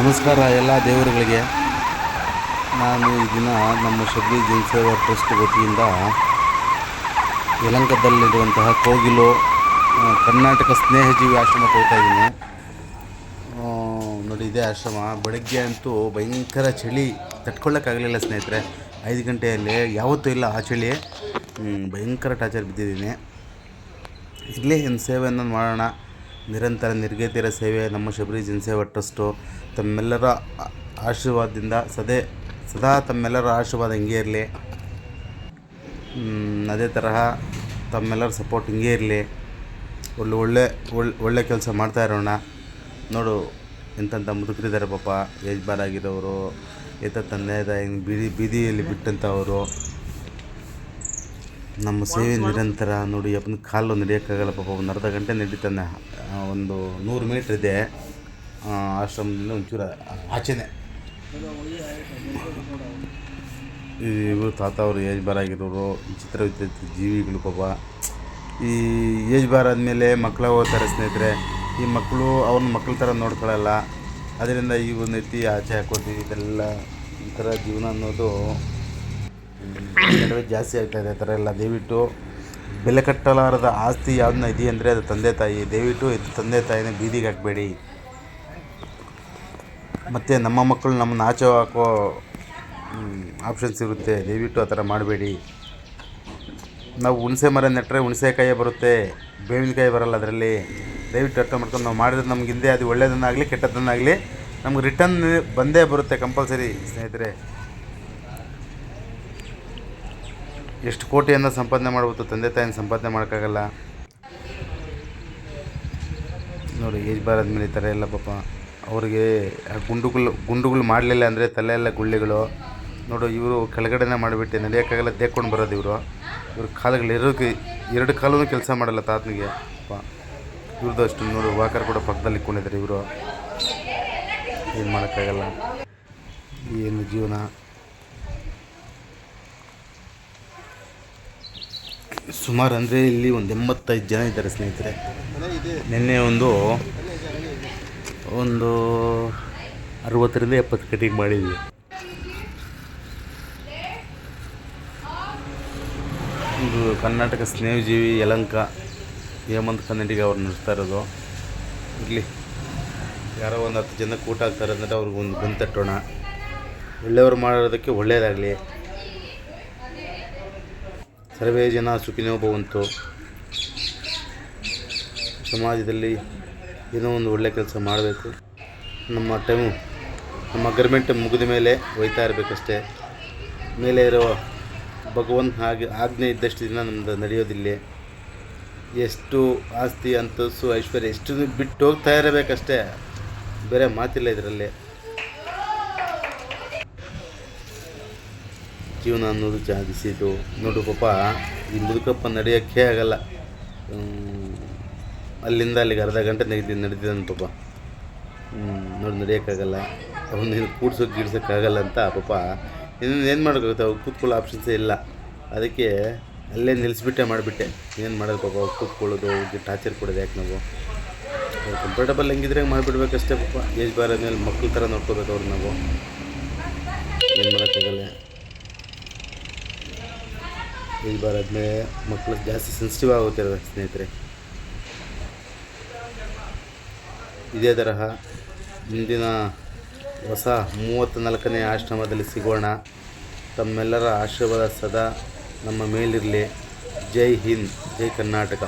ನಮಸ್ಕಾರ ಎಲ್ಲ ದೇವರುಗಳಿಗೆ. ನಾನು ಈ ದಿನ ನಮ್ಮ ಶಬರಿ ಜನಸೇವಾ ಟ್ರಸ್ಟ್ ವತಿಯಿಂದ ಯಲಂಕದಲ್ಲಿರುವಂತಹ ಕೋಗಿಲು ಕರ್ನಾಟಕ ಸ್ನೇಹಜೀವಿ ಆಶ್ರಮಕ್ಕೆ ಹೋಗ್ತಾ ಇದ್ದೀನಿ. ನೋಡಿ ಇದೇ ಆಶ್ರಮ. ಬೆಳಗ್ಗೆ ಅಂತೂ ಭಯಂಕರ ಚಳಿ. ತಟ್ಕೊಳ್ಳೋಕ್ಕಾಗಲಿಲ್ಲ ಸ್ನೇಹಿತರೆ. ಐದು ಗಂಟೆಯಲ್ಲಿ ಯಾವತ್ತೂ ಇಲ್ಲ ಆ ಚಳಿ. ಭಯಂಕರ ಟಾರ್ಚರ್ ಬಿದ್ದಿದ್ದೀನಿ. ಇಲ್ಲೇ ಏನು ಸೇವೆಯನ್ನು ಮಾಡೋಣ. ನಿರಂತರ ನಿರ್ಗತಿರ ಸೇವೆ, ನಮ್ಮ ಶಬರಿ ಜನಸೇವಾ ಟ್ರಸ್ಟು ತಮ್ಮೆಲ್ಲರ ಆಶೀರ್ವಾದದಿಂದ ಸದೇ, ಸದಾ ತಮ್ಮೆಲ್ಲರ ಆಶೀರ್ವಾದ ಹಿಂಗೆ ಇರಲಿ. ಅದೇ ತರಹ ತಮ್ಮೆಲ್ಲರ ಸಪೋರ್ಟ್ ಹಿಂಗೆ ಇರಲಿ. ಒಳ್ಳೆ ಒಳ್ಳೆ ಒಳ್ಳೆ ಕೆಲಸ ಮಾಡ್ತಾ ಇರೋಣ. ನೋಡು ಎಂತಂಥ ಮುದುಕರಿದ್ದಾರೆ ಪಾಪ. ಏಜ್ ಬಾರ್ ಆಗಿರೋರು ಏತ ತಂದೆ ಬೀದಿ, ಬೀದಿಯಲ್ಲಿ ಬಿಟ್ಟಂಥವರು ನಮ್ಮ ಸೇವೆ ನಿರಂತರ ನೋಡಿ ಅಪ್ಪನ ಕಾಲು ನಡೆಯೋಕ್ಕಾಗಲ್ಲ ಪಾಪ, ಒಂದು ಅರ್ಧ ಗಂಟೆ ನಡೀತಾನೆ ಒಂದು ನೂರು ಮೀಟ್ರ್ ಇದೆ. ಆಶ್ರಮದಿಂದ ಒಂಚೂರು ಆಚೆನೆ. ಇವರು ತಾತ ಅವರು ಏಜ್ ಬಾರ್ ಆಗಿರೋರು ಚಿತ್ರ ಜೀವಿಗಳು ಪಾಪ. ಈ ಏಜ್ ಬಾರ್ ಆದಮೇಲೆ ಮಕ್ಕಳ ಓದ್ತಾರೆ ಸ್ನೇಹಿತರೆ, ಈ ಮಕ್ಕಳು ಅವ್ರನ್ನ ಮಕ್ಕಳ ಥರ ನೋಡ್ಕೊಳ್ಳಲ್ಲ ಅದರಿಂದ ಈ ಒಂದು ರೀತಿ ಆಚೆ ಹಾಕೋದು ಇದೆಲ್ಲ ಈ ಥರ ಜೀವನ ಅನ್ನೋದು ನಡುವೆ ಜಾಸ್ತಿ ಆಗ್ತಾ ಇದೆ ಆ ಥರ ಎಲ್ಲ. ದಯವಿಟ್ಟು ಬೆಲೆ ಕಟ್ಟಲಾರದ ಆಸ್ತಿ ಯಾವ್ದನ್ನ ಇದೆಯಾ ಅಂದರೆ ಅದು ತಂದೆ ತಾಯಿ. ದಯವಿಟ್ಟು ಇದು ತಂದೆ ತಾಯಿನ ಬೀದಿಗೆ ಹಾಕಬೇಡಿ. ಮತ್ತು ನಮ್ಮ ಮಕ್ಕಳು ನಮ್ಮನ್ನು ಆಚೆ ಹಾಕೋ ಆಪ್ಷನ್ಸ್ ಇರುತ್ತೆ. ದಯವಿಟ್ಟು ಆ ಥರ ಮಾಡಬೇಡಿ. ನಾವು ಹುಣಸೆ ಮರ ನೆಟ್ಟರೆ ಹುಣಸೆಕಾಯಿ ಬರುತ್ತೆ. ಬೇವಿನಕಾಯಿ ಬರಲ್ಲ ಅದರಲ್ಲಿ. ದಯವಿಟ್ಟು ಅರ್ಥ ಮಾಡ್ಕೊಂಡು ನಾವು ಮಾಡಿದ್ರೆ ನಮ್ಗೆ ಹಿಂದೆ, ಅದು ಒಳ್ಳೆಯದನ್ನಾಗಲಿ ಕೆಟ್ಟದ್ದನ್ನಾಗಲಿ ನಮ್ಗೆ ರಿಟರ್ನ್ ಬಂದೇ ಬರುತ್ತೆ ಕಂಪಲ್ಸರಿ ಸ್ನೇಹಿತರೆ. ಎಷ್ಟು ಕೋಟಿಯನ್ನು ಸಂಪಾದನೆ ಮಾಡ್ಬೋದು ತಂದೆ ತಾಯಿನ ಸಂಪಾದನೆ ಮಾಡೋಕ್ಕಾಗಲ್ಲ? ನೋಡಿ, ಏಜ್ ಆದಮೇಲೆ ಈ ಥರ ಎಲ್ಲ ಪಾಪ ಅವ್ರಿಗೆ ಗುಂಡುಗಳು ಗುಂಡುಗಳು ಮಾಡಲಿಲ್ಲ ಅಂದರೆ ತಲೆ ಎಲ್ಲ ಗುಳ್ಳೆಗಳು. ನೋಡು, ಇವರು ಕೆಳಗಡೆನೇ ಮಾಡಿಬಿಟ್ಟು ನಡೆಯೋಕ್ಕಾಗಲ್ಲ, ದೇಕ್ಕೊಂಡು ಬರೋದು ಇವರು. ಇವ್ರ ಕಾಲುಗಳು ಇರೋಕೆ ಎರಡು ಕಾಲೂ ಕೆಲಸ ಮಾಡಲ್ಲ ತಾತನಿಗೆ. ಪಾಪ ಇವ್ರದ್ದು ಅಷ್ಟು ನೋಡು, ವಾಕರ್ ಕೂಡ ಪಕ್ಕದಲ್ಲಿ ಇಟ್ಕೊಂಡಿದ್ದಾರೆ ಇವರು. ಏನು ಮಾಡೋಕ್ಕಾಗಲ್ಲ. ಏನು ಜೀವನ? ಸುಮಾರು ಅಂದರೆ ಇಲ್ಲಿ ಒಂದು ಎಂಬತ್ತೈದು ಜನ ಇದ್ದಾರೆ ಸ್ನೇಹಿತರೆ. ನಿನ್ನೆ ಒಂದು ಒಂದು ಅರವತ್ತರಿಂದ ಎಪ್ಪತ್ತು ಕಟಿಂಗ್ ಮಾಡಿದ್ವಿ. ಇದು ಕರ್ನಾಟಕ ಸ್ನೇಹಜೀವಿ ಯಲಂಕ ಹೇಮಂತ್ ಕನ್ನಡಿಗ ಅವ್ರು ನಡೆಸ್ತಾ ಇರೋದು. ಇರಲಿ. ಯಾರೋ ಒಂದು ಹತ್ತು ಜನಕ್ಕೆ ಊಟ ಆಗ್ತಾರೆ ಅಂದರೆ ಅವ್ರಿಗೆ ಒಂದು ಬಂದು ತಟ್ಟೋಣ ಮಾಡಿರೋದಕ್ಕೆ ಒಳ್ಳೆಯದಾಗಲಿ ಸರ್ವೇ ಜನ ಸುಖಿನೋ ಭವಂತು. ಸಮಾಜದಲ್ಲಿ ಏನೋ ಒಂದು ಒಳ್ಳೆಯ ಕೆಲಸ ಮಾಡಬೇಕು. ನಮ್ಮ ಟೈಮು, ನಮ್ಮ ಗರ್ಮೆಂಟ್ ಮುಗಿದ ಮೇಲೆ ಒಯ್ತಾ ಇರಬೇಕಷ್ಟೇ. ಮೇಲೆ ಇರೋ ಭಗವಂತ ಹಾಗೆ ಆಜ್ಞೆ ಇದ್ದಷ್ಟು ದಿನ ನಮ್ದು ನಡೆಯೋದಿಲ್ಲ. ಎಷ್ಟು ಆಸ್ತಿ ಅಂತಸ್ತು ಐಶ್ವರ್ಯ ಎಷ್ಟು ಬಿಟ್ಟು ಹೋಗ್ತಾ ಇರಬೇಕಷ್ಟೇ. ಬೇರೆ ಮಾತಿಲ್ಲ ಇದರಲ್ಲಿ. ಜೀವನ ಅನ್ನೋದು ಜಾಗಿಸಿದ್ದು ನೋಡು ಪಾಪ ಈ ಮುದುಕಪ್ಪ ನಡೆಯೋಕ್ಕೆ ಆಗಲ್ಲ. ಅಲ್ಲಿಂದ ಅಲ್ಲಿಗೆ ಅರ್ಧ ಗಂಟೆ ನಡೀತಿ ನಡೆದಿದ್ದಾನೆ ಪಾಪ. ನೋಡಿ, ನಡೆಯೋಕ್ಕಾಗಲ್ಲ. ಅವನೇನು ಕೂಡ್ಸೋಕೆ, ಗಿಡ್ಸೋಕ್ಕಾಗಲ್ಲ ಅಂತ ಪಾಪ. ಇನ್ನೊಂದು ಏನು ಮಾಡೋಕ್ಕಾಗುತ್ತೆ ಅವ್ರು ಕೂತ್ಕೊಳ್ಳೋ ಆಪ್ಷನ್ಸೇ ಇಲ್ಲ. ಅದಕ್ಕೆ ಅಲ್ಲೇ ನಿಲ್ಲಿಸ್ಬಿಟ್ಟೆ, ಮಾಡಿಬಿಟ್ಟೆ. ಏನು ಮಾಡೋದು ಪಾಪ? ಅವ್ರು ಕೂತ್ಕೊಳ್ಳೋದು, ಅವ್ರಿಗೆ ಟಾರ್ಚರ್ ಕೊಡೋದು ಯಾಕೆ ನಾವು? ಕಂಫರ್ಟಬಲ್ ಹೆಂಗಿದ್ರೆ ಮಾಡಿಬಿಡ್ಬೇಕಷ್ಟೇ ಪಾಪ. ಏಜ್ ಬಾರ ಮೇಲೆ ಮಕ್ಳ ಥರ ನೋಡ್ಕೋಬೇಕು ಅವ್ರು ನಾವು. ಏನು ಮಾಡೋಕ್ಕಾಗಲ್ಲ. ಏಜ್ ಬರೋದ್ಮೇಲೆ ಮಕ್ಕಳು ಜಾಸ್ತಿ ಸೆನ್ಸಿಟಿವ್ ಆಗುತ್ತಿರೋದು ಸ್ನೇಹಿತರೆ. ಇದೇ ತರಹ ಮುಂದಿನ ಹೊಸ ಮೂವತ್ತ್ನಾಲ್ಕನೇ ಆಶ್ರಮದಲ್ಲಿ ಸಿಗೋಣ. ತಮ್ಮೆಲ್ಲರ ಆಶೀರ್ವಾದ ಸದಾ ನಮ್ಮ ಮೇಲಿರಲಿ. ಜೈ ಹಿಂದ್, ಜೈ ಕರ್ನಾಟಕ.